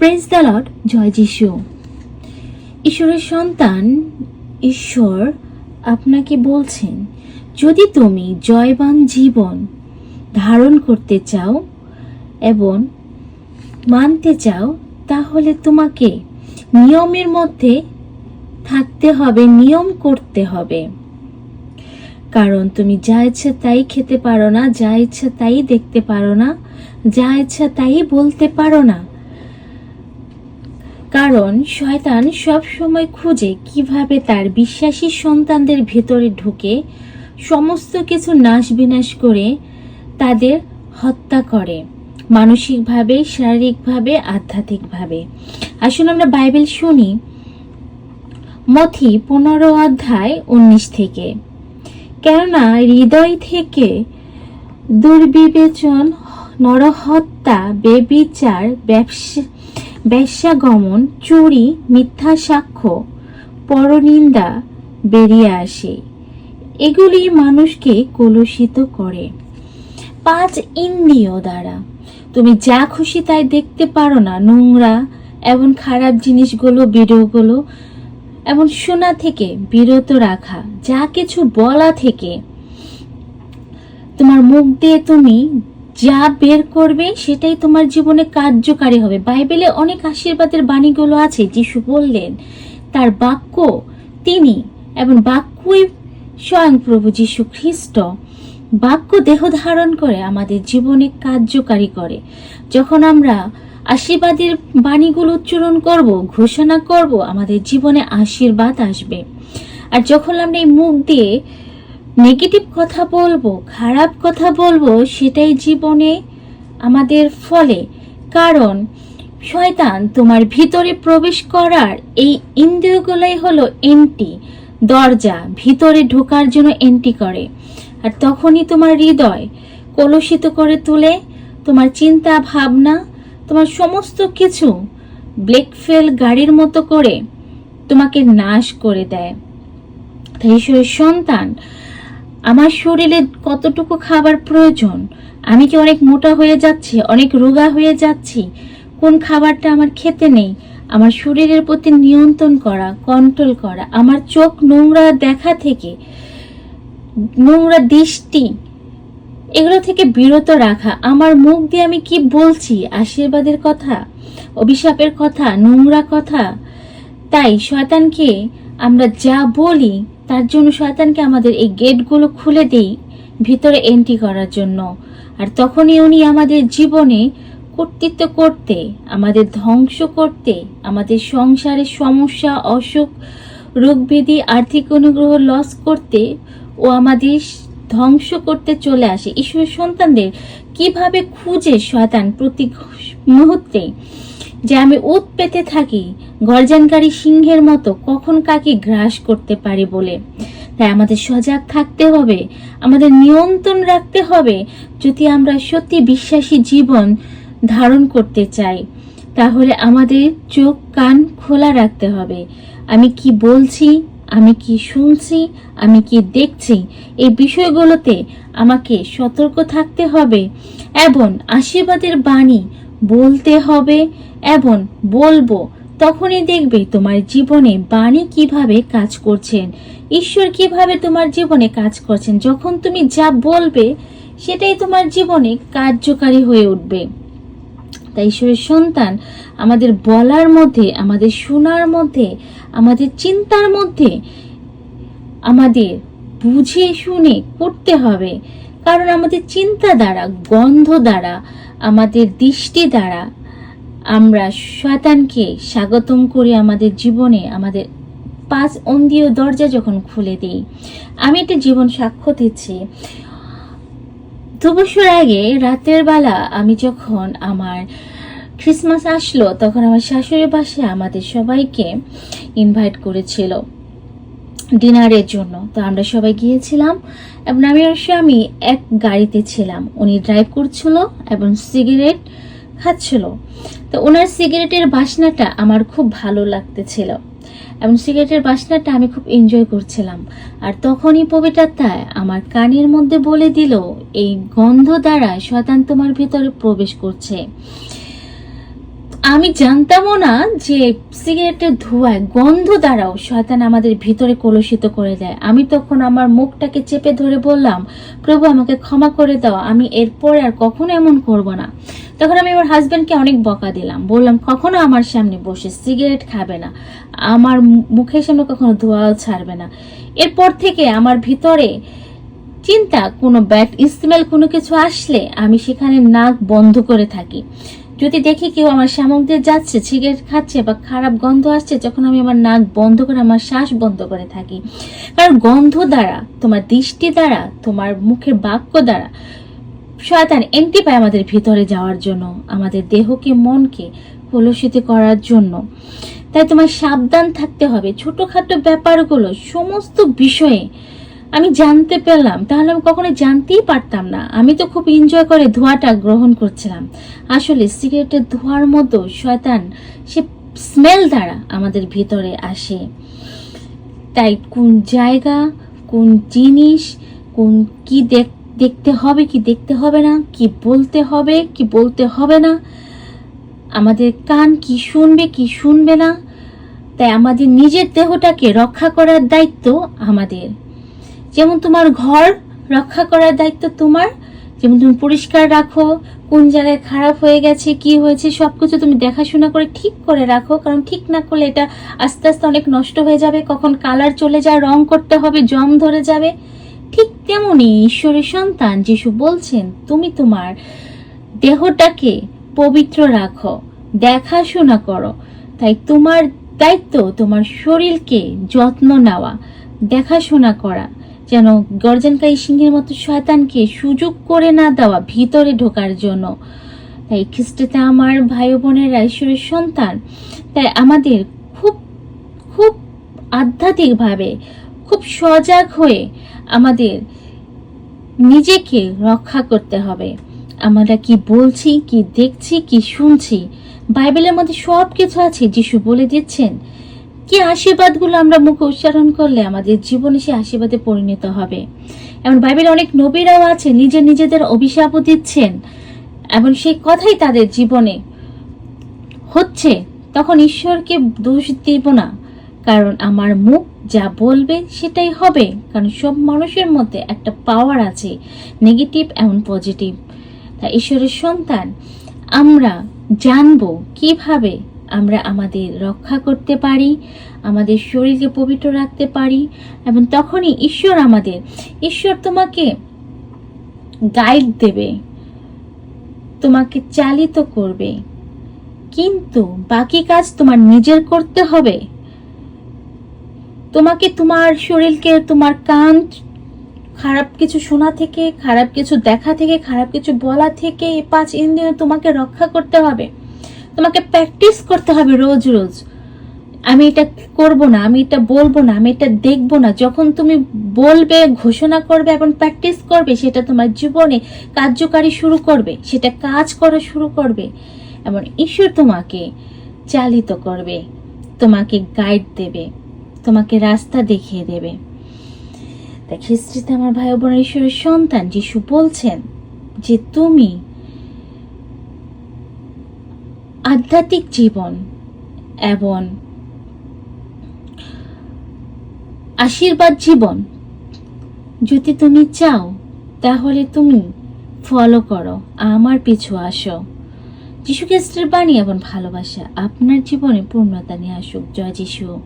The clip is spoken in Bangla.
প্রেস দ্য লর্ড জয় যিশু। ঈশ্বরের সন্তান, ঈশ্বর আপনাকে বলছেন, যদি তুমি জয়বান জীবন ধারণ করতে চাও এবং মানতে চাও, তাহলে তোমাকে নিয়মের মধ্যে থাকতে হবে, নিয়ম করতে হবে। কারণ তুমি যা ইচ্ছা তাই খেতে পারো না, যা ইচ্ছা তাই দেখতে পারো না, যা ইচ্ছা তাই বলতে পারো না। কারণ শয়তান সব সময় খুঁজে কীভাবে তার বিশ্বাসী সন্তানদের ভেতরে ঢুকে সমস্ত কিছু নাশ বিনাশ করে তাদের হত্যা করে, মানসিকভাবে, শারীরিকভাবে, আধ্যাত্মিকভাবে। আসলে আমরা বাইবেল শুনি, মথি পনেরো অধ্যায় উনিশ থেকে। কেননা হৃদয় থেকে দুর্বিবেচন, নরহত্যা, বেবিচার, ব্যবসা বেশ্যাগমন, চুরি, মিথ্যা সাক্ষ্য, পরনিন্দা বেরিয়ে আসে। এগুলি মানুষকে কলুষিত করে। পাঁচ ইন্দ্রিয় দ্বারা। তুমি যা খুশি তাই দেখতে পারো না, নোংরা এবং খারাপ জিনিসগুলো ভিডিওগুলো এবং শোনা থেকে বিরত রাখা, যা কিছু বলা থেকে। তোমার মুখ দিয়ে তুমি যা বের করবে, সেটাই তোমার জীবনে কার্যকারী হবে। বাইবেলে অনেক আশীর্বাদের বাণীগুলো আছে, যিশু বললেন, তার বাক্য তিনি এবং বাক্যই স্বয়ং প্রভু যিশু খ্রিস্ট। বাক্য দেহ ধারণ করে, আমাদের জীবনে কার্যকারী করে। যখন আমরা আশীর্বাদের বাণীগুলো উচ্চারণ করব, ঘোষণা করব, আমাদের জীবনে আশীর্বাদ আসবে। আর যখন আমরা এই মুখ দিয়ে নেগেটিভ কথা বলব, খারাপ কথা বলব, সেটাই জীবনে আমাদের ফলে। কারণ, শয়তান তোমার ভিতরে প্রবেশ করার এই ইন্দ্রিয়গুলোই হলো এন্টি দরজা, ভিতরে ঢোকার জন্য এন্টি করে। আর তখনই তোমার হৃদয় কলুষিত করে তুলে, তোমার চিন্তা, ভাবনা, তোমার সমস্ত কিছু ব্লেকফেল গাড়ির মতো করে তোমাকে নাশ করে দেয়। তাই ঈশ্বরের সন্তান আমার শরীরে কতটুকু খাবার প্রয়োজন? আমি কি অনেক মোটা হয়ে যাচ্ছি, অনেক রোগা হয়ে যাচ্ছি? কোন খাবারটা আমার খেতে নেই? আমার শরীরের প্রতি নিয়ন্ত্রণ করা কন্ট্রোল করা, আমার চোখ নোংরা দেখা থেকে, নোংরা দৃষ্টি, এগুলো থেকে বিরত রাখা, আমার মুখ দিয়ে আমি কি বলছি? আশীর্বাদের কথা, অভিশাপের কথা, নোংরা কথা? তাই শয়তানকে আমরা যা বলি তার জন্য শয়তানকে আমাদের এই গেটগুলো খুলে দেই ভিতরে এন্ট্রি করার জন্য। আর তখনই উনি আমাদের জীবনে কর্তৃত্ব করতে, আমাদের ধ্বংস করতে, আমাদের সংসারের সমস্যা, অসুখ, রোগবিধি, আর্থিক অনুগ্রহ লস করতে ও আমাদের ধ্বংস করতে চলে আসে। ঈশ্বরের সন্তানদের কীভাবে খুঁজে শয়তান প্রতি মুহূর্তে? যে আমি উত পেতে থাকি, গর্জানকারী সিংহের মতো কখন কাকে গ্রাস করতে পারি বলে। তাই আমাদের সজাগ থাকতে হবে, আমাদের নিয়ন্ত্রণ রাখতে হবে, যদি আমরা সত্যি বিশ্বাসী জীবন ধারণ করতে চাই, তাহলে আমাদের চোখ, কান খোলা রাখতে হবে। আমি কি বলছি, আমি কি শুনছি, আমি কি দেখছি, এই বিষয়গুলোতে আমাকে সতর্ক থাকতে হবে এবং আশীর্বাদের বাণী বলতে হবে এবং বলব। তখনই দেখবে তোমার জীবনে বাণী কীভাবে কাজ করছেন। ঈশ্বর কীভাবে তোমার জীবনে কাজ করছেন। যখন তুমি যা বলবে, সেটাই তোমার জীবনে কার্যকারী হয়ে উঠবে। তাই ঈশ্বরের সন্তান আমাদের বলার মধ্যে, আমাদের শোনার মধ্যে, আমাদের চিন্তার মধ্যে আমাদের বুঝে শুনে করতে হবে। কারণ আমাদের চিন্তা দ্বারা, গন্ধ দ্বারা আমাদের দৃষ্টি দ্বারা আমরা শয়তানকে স্বাগতম করি আমাদের জীবনে, আমাদের পাঁচ অন্দিয় দরজা যখন খুলে দিই, আমি একটা জীবন সাক্ষ্য দিচ্ছি। দু বছর আগে রাতের বেলা আমি যখন আমার ক্রিসমাস আসলো, তখন আমার শাশুড়ি বাসায় আমাদের সবাইকে ইনভাইট করেছিল। ডিনারের জন্য। তো আমরা সবাই গিয়েছিলাম এবং আমি আর স্বামী এক গাড়িতে ছিলাম। উনি ড্রাইভ করছিল এবং সিগারেট খাচ্ছিল। তো ওনার সিগারেটের বাসনাটা আমার খুব ভালো লাগতেছিল। এবং সিগারেটের বাসনাটা আমি খুব এনজয় করছিলাম। আর তখনই পবিত্রাত্মায় আমার কানের মধ্যে বলে দিল, এই গন্ধ দ্বারা শয়তান তোমার ভিতরে প্রবেশ করছে। আমি জানতামও না যে সিগারেটের ধোঁয়ায় গন্ধ দ্বারাও শয়তান আমাদের ভিতরে কলুষিত করে দেয়। আমি তখন আমার মুখটাকে চেপে ধরে বললাম, প্রভু, আমাকে ক্ষমা করে দাও, আমি এরপরে আর কখনো এমন করব না। তখন আমি আমার হাজব্যান্ডকে অনেক বকা দিলাম। বললাম, কখনো আমার সামনে বসে সিগারেট খাবে না। আমার মুখের সামনে কখনো ধোঁয়াও ছাড়বে না। এরপর থেকে আমার ভিতরে চিন্তা, কোনো ব্যাড স্মেল কোনো কিছু আসলে আমি সেখানে নাক বন্ধ করে থাকি। যদি দেখি কেউ আমার সামক দিয়ে যাচ্ছে সিগারেট খাচ্ছে বা খারাপ গন্ধ আসছে যখন আমি আমার নাক বন্ধ করে, আমার শ্বাস বন্ধ করে থাকি। কারণ গন্ধ দ্বারা, তোমার দৃষ্টি দ্বারা, তোমার মুখের বাক্য দ্বারা, শয়তান এন্টি পায় আমাদের ভিতরে যাওয়ার জন্য, আমাদের দেহকে, মনকে কলুষিত করার জন্য। তাই তোমার সাবধান থাকতে হবে। ছোটখাটো ব্যাপারগুলো, সমস্ত বিষয়ে আমি জানতে পেলাম, তাহলে আমি কখনো জানতেই পারতাম না। আমি তো খুব এনজয় করে ধোঁয়াটা গ্রহণ করছিলাম। আসলে সিগারেটের ধোঁয়ার মতো শয়তান, সে স্মেল দ্বারা আমাদের ভিতরে আসে। তাই কোন জায়গা, কোন জিনিস, কোন কি দেখতে হবে, কি দেখতে হবে না, কি বলতে হবে, কি বলতে হবে না, আমাদের কান কি শুনবে কি শুনবে না, তাই আমাদের নিজের দেহটাকে রক্ষা করার দায়িত্ব আমাদের। যেমন তোমার ঘর রক্ষা করার দায়িত্ব তোমার, যেমন তুমি পরিষ্কার রাখো, কোন জায়গায় খারাপ হয়ে গেছে, কি হয়েছে সব কিছু তুমি দেখাশোনা করে ঠিক করে রাখো, কারণ ঠিক না করলে এটা আস্তে আস্তে অনেক নষ্ট হয়ে যাবে, কখন কালার চলে যায়, রং করতে হবে জম ধরে যাবে। ঠিক তেমনি ঈশ্বরের সন্তান যিশু বলছেন, তুমি তোমার দেহটাকে পবিত্র রাখো, দেখাশোনা করো। তাই তোমার দায়িত্ব তোমার শরীরকে যত্ন নেওয়া, দেখাশোনা করা। যেন গর্জনকারী সিংহের মতো শয়তানকে সুযোগ করে না দেওয়া ভিতরে ঢোকার জন্য। তাই খ্রিস্টতে আমার ভাই বোনেরা ঈশ্বরের সন্তান। তাই আমাদের খুব খুব আধ্যাত্মিকভাবে খুব সজাগ হয়ে আমাদের নিজেকে রক্ষা করতে হবে। আমরা কি বলছি, কি দেখছি, কি শুনছি? বাইবেলের মধ্যে সব কিছু আছে, যিশু বলে দিচ্ছেন কি আশীর্বাদগুলো আমরা মুখে উচ্চারণ করলে আমাদের জীবনে সে আশীর্বাদে পরিণত হবে? এমন বাইবেলে অনেক নবীরাও আছে নিজে নিজেদের অভিশাপও দিচ্ছেন। এবং সেই কথাই তাদের জীবনে হচ্ছে। তখন ঈশ্বরকে দোষ দেব না, কারণ আমার মুখ যা বলবে সেটাই হবে। কারণ সব মানুষের মধ্যে একটা পাওয়ার আছে নেগেটিভ এবং পজিটিভ তা ঈশ্বরের সন্তান, আমরা জানব কীভাবে আমরা আমাদের রক্ষা করতে পারি, আমাদের শরীরকে পবিত্র রাখতে পারি এবং তখনই ঈশ্বর আমাদের, ঈশ্বর তোমাকে গাইড দেবে, তোমাকে চালিত করবে। কিন্তু বাকি কাজ তোমার নিজের করতে হবে। তোমাকে তোমার শরীরকে, তোমার কান খারাপ কিছু শোনা থেকে, খারাপ কিছু দেখা থেকে, খারাপ কিছু বলা থেকে পাঁচ ইন্দ্রিয় তোমাকে রক্ষা করতে হবে। তোমাকে প্র্যাকটিস করতে হবে রোজ রোজ। আমি এটা করব না, আমি এটা বলব না, আমি এটা দেখব না। যখন তুমি বলবে, ঘোষণা করবে এবং প্র্যাকটিস করবে, সেটা তোমার জীবনে কার্যকারী শুরু করবে, সেটা কাজ করা শুরু করবে। এবং ঈশ্বর তোমাকে চালিত করবে, তোমাকে গাইড দেবে, তোমাকে রাস্তা দেখিয়ে দেবে। তাই খ্রিস্টিতে আমার ভাই বোনের ঈশ্বরের সন্তান যিশু বলছেন যে, তুমি আধ্যাত্মিক জীবন এবং আশীর্বাদ জীবন। যদি তুমি চাও, তাহলে তুমি ফলো করো, আমার পিছু আসো। যিশু খ্রিস্টের বাণী এবং ভালোবাসা আপনার জীবনে পূর্ণতা নিয়ে আসুক। জয় যিশু।